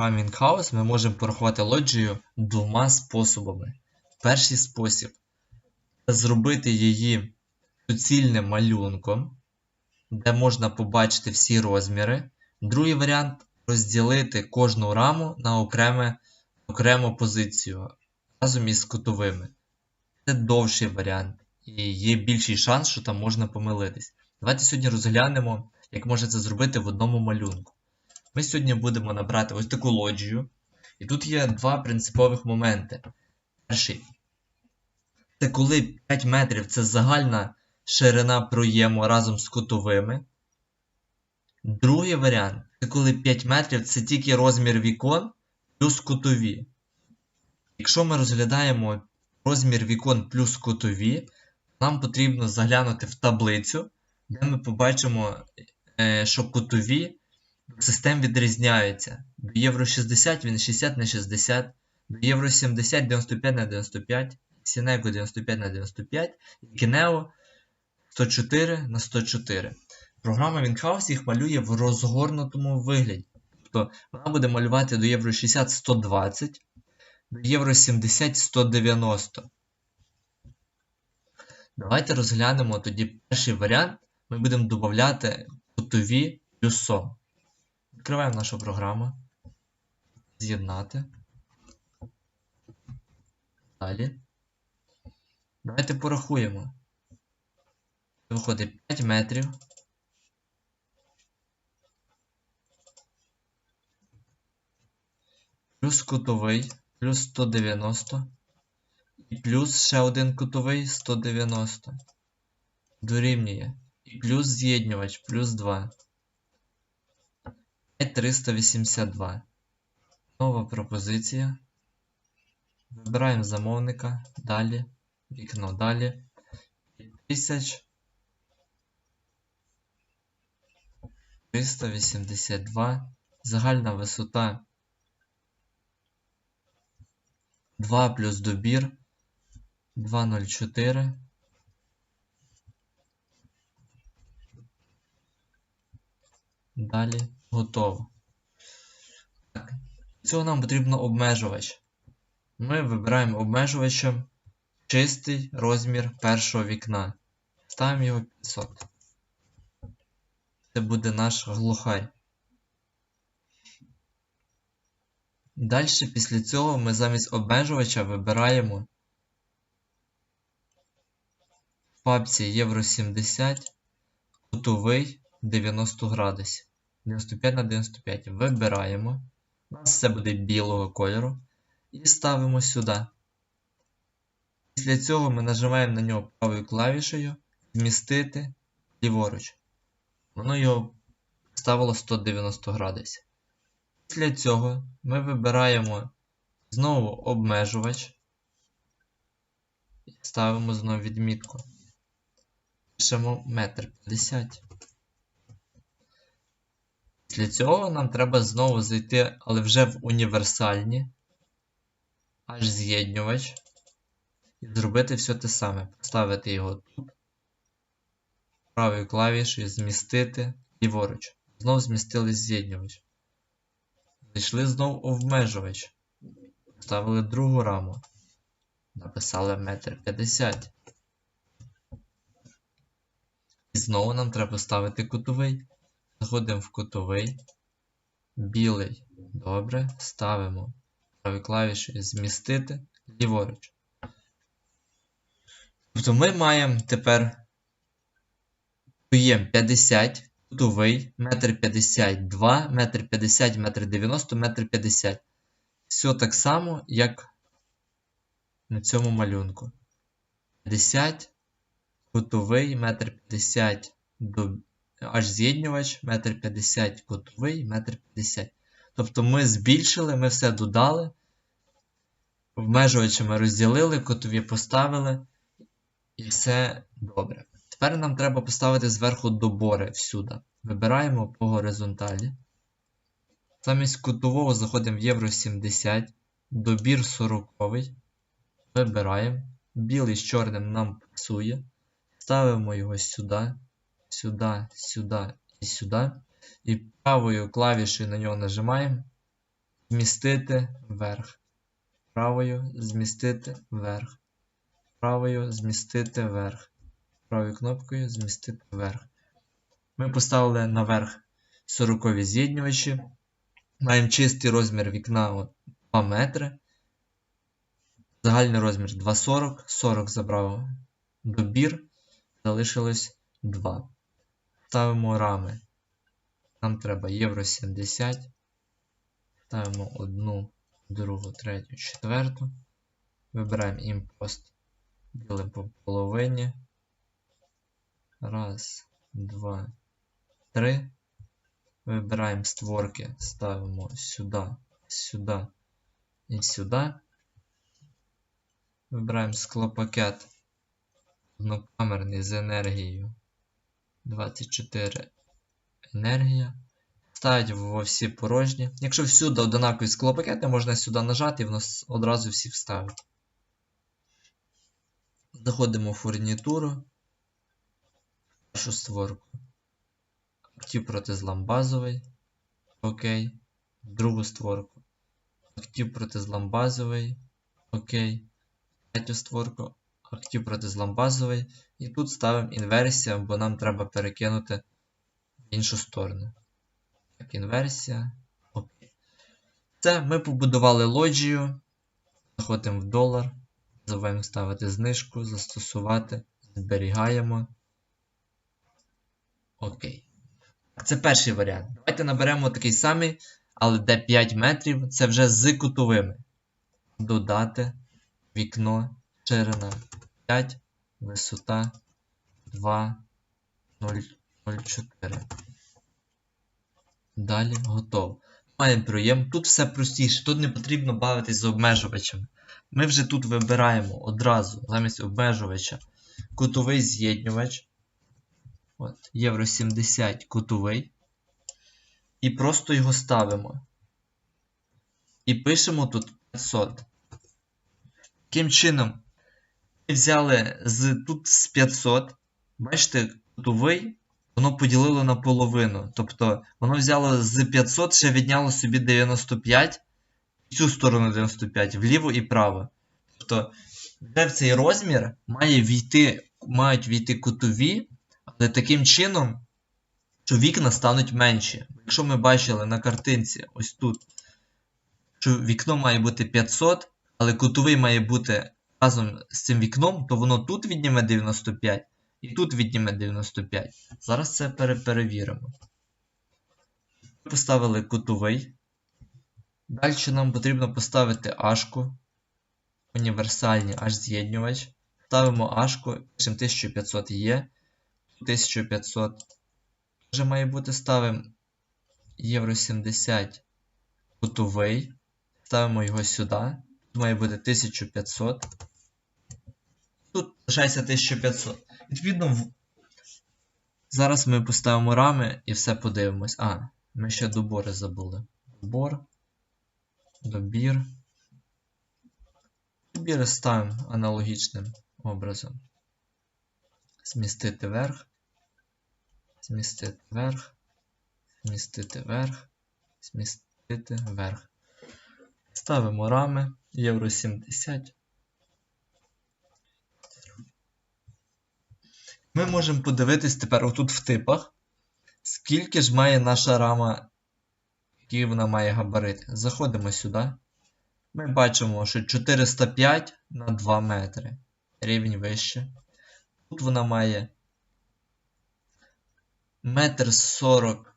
програмі InHouse ми можемо порахувати лоджію двома способами. Перший спосіб це зробити її суцільним малюнком, де можна побачити всі розміри. Другий варіант розділити кожну раму на окреме, окрему позицію разом із кутовими. Це довший варіант, і є більший шанс, що там можна помилитись. Давайте сьогодні розглянемо, як можна це зробити в одному малюнку. Ми сьогодні будемо набрати ось таку лоджію. І тут є два принципових моменти. Перший. Це коли 5 метрів це загальна ширина проєму разом з кутовими. Другий варіант це коли 5 метрів це тільки розмір вікон плюс кутові. Якщо ми розглядаємо розмір вікон плюс кутові, нам потрібно заглянути в таблицю, де ми побачимо, е, що кутові систем відрізняються. До Євро 60 він 60 на 60, до Євро 70 95 на 95, Сінеко 95 на 95 і Кінео 104 на 104. Програма Winghouse їх малює в розгорнутому вигляді. Тобто вона буде малювати до Євро 60 120, до Євро 70 190. Давайте розглянемо тоді перший варіант. Ми будемо додати кутові плюсом. Відкриваємо нашу програму. З'єднати. Далі. Давайте порахуємо. Виходить 5 метрів. Плюс кутовий, плюс 190. І плюс ще один кутовий 190. Дорівнює. І плюс з'єднювач, плюс 2. 5382. Нова пропозиція. Вибираємо замовника. Далі. Вікно далі. 1382. Загальна висота 2 плюс добір 204. Далі готово. Так. Цього нам потрібно обмежувач. Ми вибираємо обмежувачем чистий розмір першого вікна. Ставимо його 500. Це буде наш глухарь. Далі після цього ми замість обмежувача вибираємо в папці Євро 70 кутовий 90 градусів. 95 на 95. Вибираємо. У нас все буде білого кольору. І ставимо сюди. Після цього ми нажимаємо на нього правою клавішею Змістити ліворуч. Воно його ставило 190 градусів. Після цього ми вибираємо знову обмежувач і ставимо знову відмітку. Пишемо 1,50 м. Для цього нам треба знову зайти, але вже в універсальні, аж з'єднювач. І зробити все те саме. Поставити його тут, правою клавішою змістити ліворуч. Знову змістили з'єднювач. Зайшли знову обмежувач. Поставили другу раму. Написали 1,50 м. І знову нам треба поставити кутовий. Заходимо в кутовий. Білий. Добре. Ставимо правою клавішою змістити ліворуч. Тобто ми маємо тепер поєм 50, кутовий, 1,52 м, 1,50 м, 1,90 м, 1,50 м. Все так само, як на цьому малюнку. 50, кутовий, 1,50 м до аж з'єднювач, 1,50 м кутовий, 1,50 м. Тобто ми збільшили, ми все додали. Обмежувачами розділили, кутові поставили. І все добре. Тепер нам треба поставити зверху добори всюди. Вибираємо по горизонталі. Замість кутового заходимо в Євро 70, добір 40. Вибираємо. Білий з чорним нам пасує. Ставимо його сюди, сюди, сюди і сюди. І правою клавішею на нього нажимаємо. змістити вверх. Правою змістити вверх. Правою змістити вверх. Правою кнопкою змістити вверх. Ми поставили наверх 40 з'єднювачі. Маємо чистий розмір вікна от 2 метри. Загальний розмір 2,40. 40 забрав добір. Залишилось 2. Ставимо рами. Нам треба євро 70. Ставимо одну, другу, третю, четверту. Вибираємо імпост. Ділимо по половині. Раз, два, три. Вибираємо створки, ставимо сюди, сюди і сюди. Вибираємо склопакет однокамерний з енергією 24 енергія. Ставить во всі порожні. Якщо всюди однакові склопакети, можна сюди нажати і воно одразу всі вставить. Заходимо в фурнітуру. Першу створку. Актив проти злам базовий. Окей. Другу створку. Актив проти злам базовий. Окей. Третю створку. Актив проти злам базовий. І тут ставимо інверсія, бо нам треба перекинути в іншу сторону. Так, інверсія. Окей. Це ми побудували лоджію. Заходимо в долар. Забуваємо ставити знижку, застосувати. Зберігаємо. Окей. Це перший варіант. Давайте наберемо такий самий, але де 5 метрів. Це вже з кутовими. Додати вікно, ширина 5, висота 2,04. Далі готово. Маємо проєм. Тут все простіше, тут не потрібно бавитись з обмежувачами. Ми вже тут вибираємо одразу замість обмежувача кутовий з'єднювач. От, Євро 70 кутовий. І просто його ставимо. І пишемо тут 500. Таким чином, взяли з, тут з 500. Бачите, кутовий, воно поділило на половину. Тобто, воно взяло з 500, ще відняло собі 95, в цю сторону 95, вліво і право. Тобто, вже в цей розмір має війти, мають війти кутові, але таким чином, що вікна стануть менші. Якщо ми бачили на картинці, ось тут, що вікно має бути 500, але кутовий має бути разом з цим вікном, то воно тут відніме 95 і тут відніме 95. Зараз це пере- перевіримо. Ми поставили кутовий. Далі нам потрібно поставити ашку. Універсальний аж з'єднювач. Ставимо ашку, пишемо 1500 є. 1500 вже має бути. Ставимо євро 70 кутовий. Ставимо його сюди. Тут має бути 1500. Лишається 1500. Відповідно, зараз ми поставимо рами і все подивимось. А, ми ще добори забули. Добор. Добір. Добір ставимо аналогічним образом. Змістити вверх. Змістити вверх. Змістити вверх. Змістити вверх. Ставимо рами Євро 70. Ми можемо подивитись тепер отут в типах, скільки ж має наша рама, який вона має габарит. Заходимо сюди. Ми бачимо, що 405 на 2 метри. Рівень вище. Тут вона має метр 40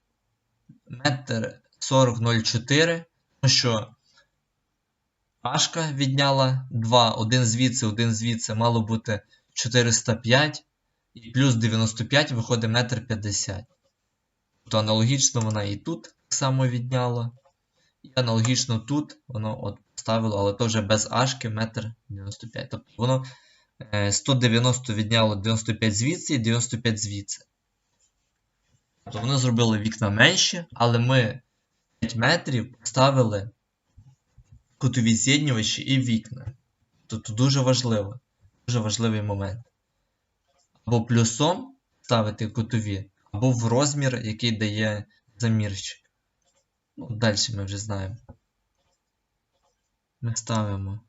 метр 40,04, тому що Ашка відняла 2, один звідси, один звідси, мало бути 405, і плюс 95 виходить метр 50. Тобто аналогічно вона і тут так само відняла. І аналогічно тут воно от поставило, але то вже без ашки метр 95. Тобто воно е, 190 відняло 95 звідси і 95 звідси. Тобто воно зробило вікна менші, але ми 5 метрів поставили кутові з'єднювачі і вікна. Тобто дуже важливо, дуже важливий момент. Або плюсом ставити кутові, або в розмір, який дає замірчик. Ну, далі ми вже знаємо. Ми ставимо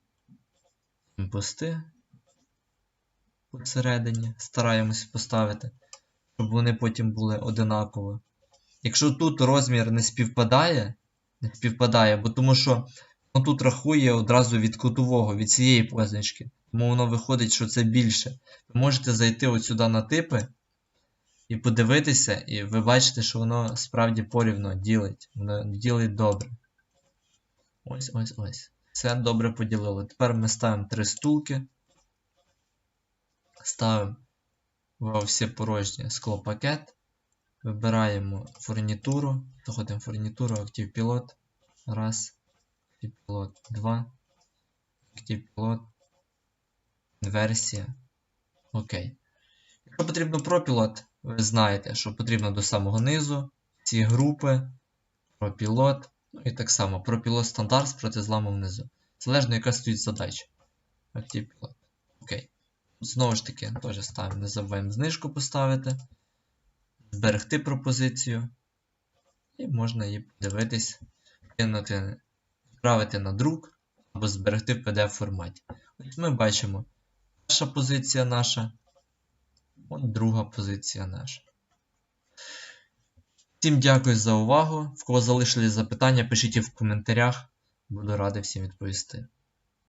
пости посередині, стараємось поставити, щоб вони потім були одинаково. Якщо тут розмір не співпадає, не співпадає, бо тому що ну, тут рахує одразу від кутового, від цієї позначки. Тому воно виходить, що це більше. Ви можете зайти от сюди на типи і подивитися, і ви бачите, що воно справді порівно ділить. Воно ділить добре. Ось ось ось. Все добре поділили. Тепер ми ставимо три стулки. Ставимо во всі порожні склопакет. Вибираємо фурнітуру. Заходимо в фурнітуру, Active Pilot. Раз. Active 2. Active Pilot. Інверсія. Окей. Якщо потрібно пропілот, ви знаєте, що потрібно до самого низу. Ці групи, пропілот. Ну і так само пропілот стандарт з протизламом внизу. Залежно, яка стоїть задача. Pilot. Окей. Знову ж таки, теж ставимо, не забуваємо знижку поставити, зберегти пропозицію. І можна її подивитись, кинути, відправити на друк або зберегти в PDF форматі. Ось ми бачимо перша позиція наша. От друга позиція наша. Всім дякую за увагу. В кого залишились запитання, пишіть їх в коментарях. Буду радий всім відповісти.